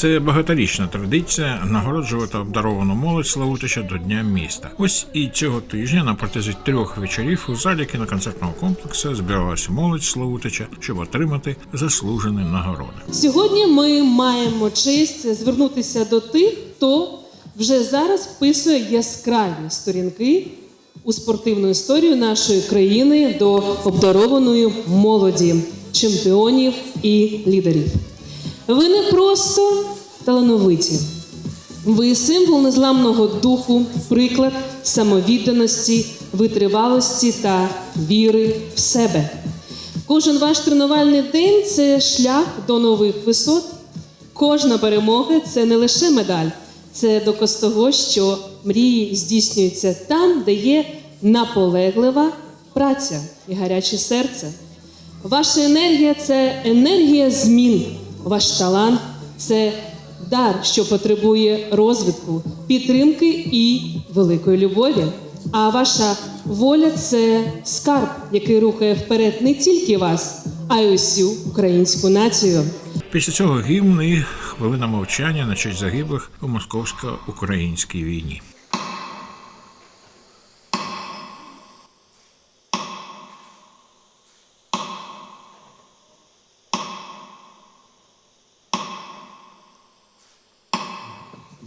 Це багаторічна традиція нагороджувати обдаровану молодь Славутича до Дня міста. Ось і цього тижня на протязі трьох вечорів у залі кіноконцертного комплексу збиралася молодь Славутича, щоб отримати заслужені нагороди. Сьогодні ми маємо честь звернутися до тих, хто вже зараз вписує яскраві сторінки у спортивну історію нашої країни до обдарованої молоді, чемпіонів і лідерів. Ви не просто талановиті, ви символ незламного духу, приклад самовідданості, витривалості та віри в себе. Кожен ваш тренувальний день це шлях до нових висот. Кожна перемога це не лише медаль, це доказ того, що мрії здійснюються там, де є наполеглива праця і гаряче серце. Ваша енергія це енергія змін. Ваш талант це дар, що потребує розвитку, підтримки і великої любові. А ваша воля це скарб, який рухає вперед не тільки вас, а й усю українську націю. Після цього гімн і хвилина мовчання на честь загиблих у московсько-українській війні.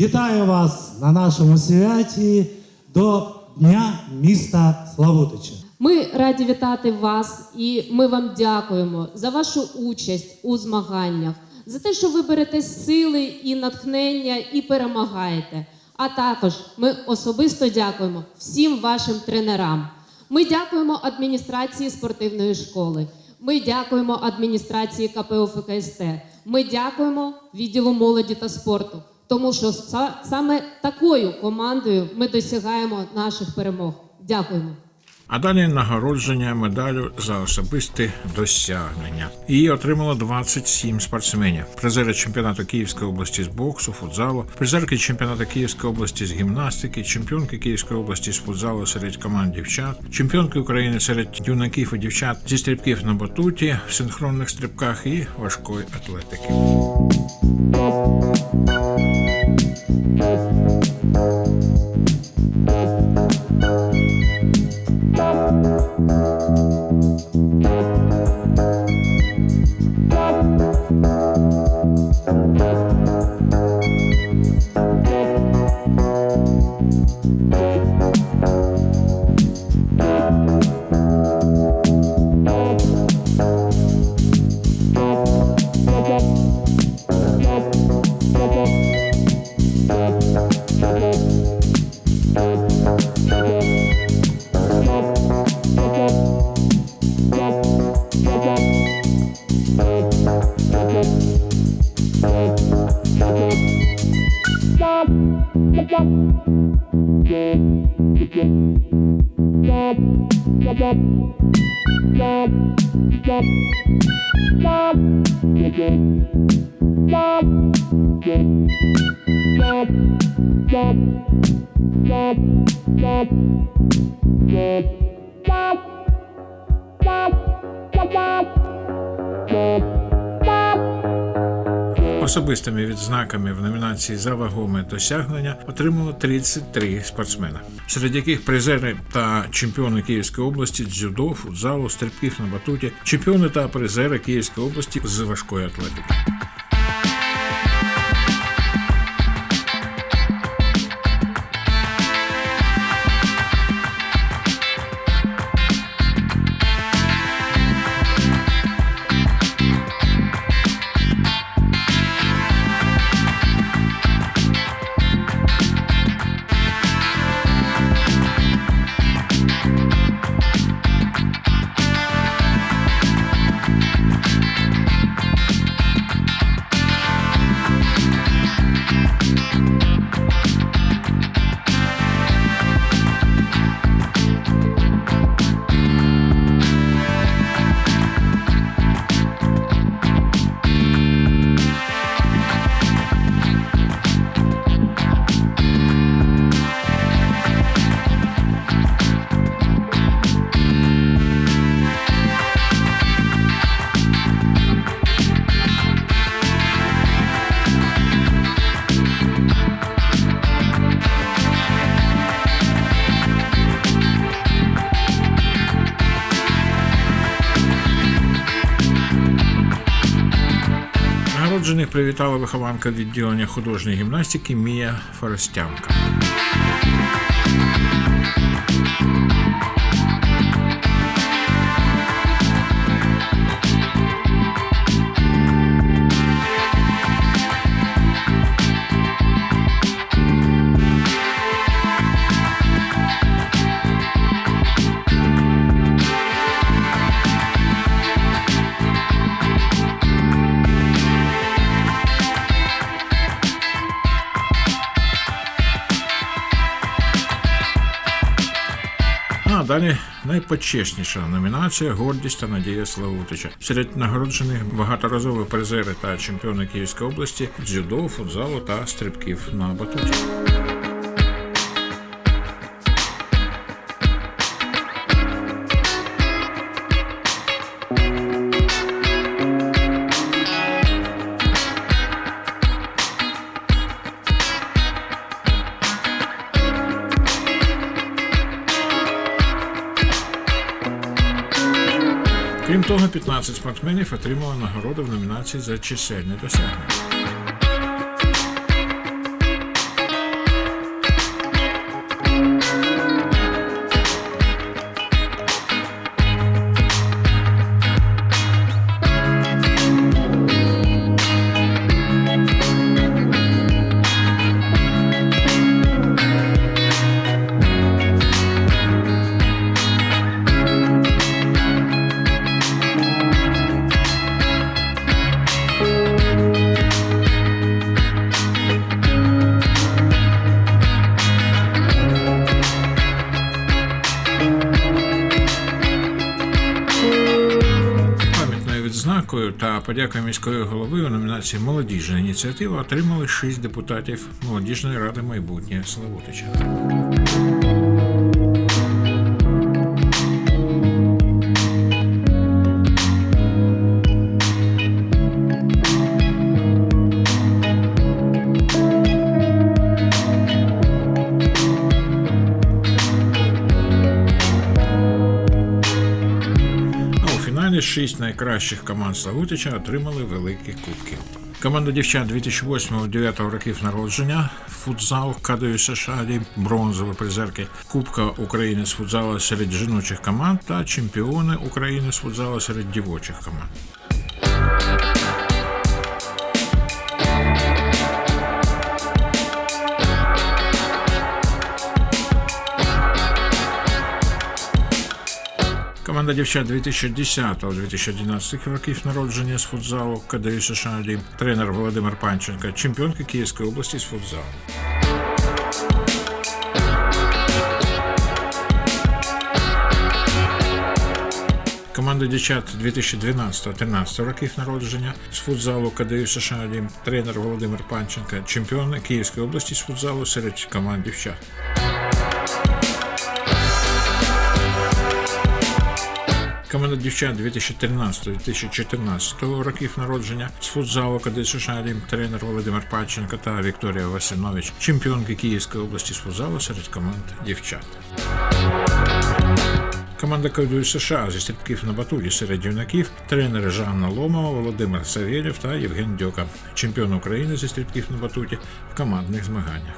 Вітаю вас на нашому святі до Дня міста Славутича. Ми раді вітати вас і ми вам дякуємо за вашу участь у змаганнях, за те, що ви берете сили і натхнення і перемагаєте. А також ми особисто дякуємо всім вашим тренерам. Ми дякуємо адміністрації спортивної школи. Ми дякуємо адміністрації КПУ ФКСТ. Ми дякуємо відділу молоді та спорту, тому що саме такою командою ми досягаємо наших перемог. Дякуємо. А далі нагородження медалю за особисті досягнення. Її отримало 27 спортсменів. Призери чемпіонату Київської області з боксу, футзалу, призерки чемпіонату Київської області з гімнастики, чемпіонки Київської області з футзалу серед команд дівчат, чемпіонки України серед юнаків і дівчат зі стрибків на батуті, синхронних стрибках і важкої атлетики. Yeah. Особистими відзнаками в номінації за вагоме досягнення отримало 33 спортсмена, серед яких призери та чемпіони Київської області з дзюдо, футзалу, стрибків на батуті, чемпіони та призери Київської області з важкої атлетики. Thank you. Привітала вихованка відділення художньої гімнастики Мія Форостянка. Далі найпочесніша номінація Гордість та надія Славутича. Серед нагороджених багаторазові призери та чемпіони Київської області дзюдо, футзалу та стрибків на батуті. Крім того, 15 спортсменів отримали нагороду в номінації за чисельне досягнення. Та подякою міської голови у номінації Молодіжна ініціатива отримали шість депутатів молодіжної ради майбутнє Славутича. А шість найкращих команд Славутича отримали великі кубки. Команда дівчат 2008-2009 років народження, футзал Кадою США, бронзові призерки Кубка України з футзалу серед жіночих команд та чемпіони України з футзалу серед дівочих команд. Команда дівчат 2010-2011 років народження з футзалу КДЮ США, тренер Володимир Панченко, чемпіонка Київської області з футзалу. Команда дівчат 2012-13 років народження з футзалу КДЮ США, тренер Володимир Панченко, чемпіон Київської області з футзалу серед команд дівчат. Команда дівчат 2013-2014 років народження з футзалу КД США тренер Володимир Панченко та Вікторія Васильнович, чемпіонки Київської області з футзалу серед команд дівчат. Команда КДУ США зі стрибків на батуті серед юнаків, тренери Жанна Ломова, Володимир Савєлєв та Євген Дьока, чемпіон України зі стрибків на батуті в командних змаганнях.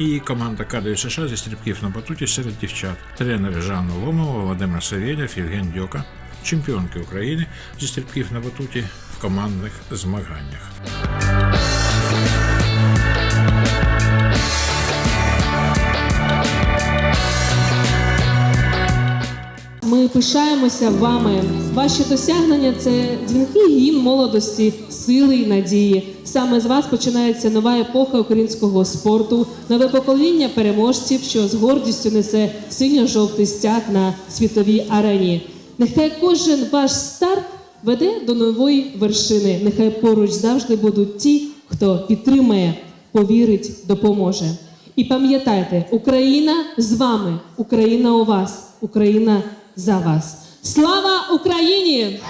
І команда кадрів США зі стрибків на батуті серед дівчат. Тренери Жанна Ломова, Володимир Савєлєв, Євген Дьока, чемпіонки України зі стрибків на батуті в командних змаганнях. Пишаємося вами. Ваші досягнення це дзвінки гімн молодості, сили й надії. Саме з вас починається нова епоха українського спорту, нове покоління переможців, що з гордістю несе синьо-жовтий стяг на світовій арені. Нехай кожен ваш старт веде до нової вершини. Нехай поруч завжди будуть ті, хто підтримає, повірить, допоможе. І пам'ятайте, Україна з вами, Україна у вас, Україна за вас. Слава Україні!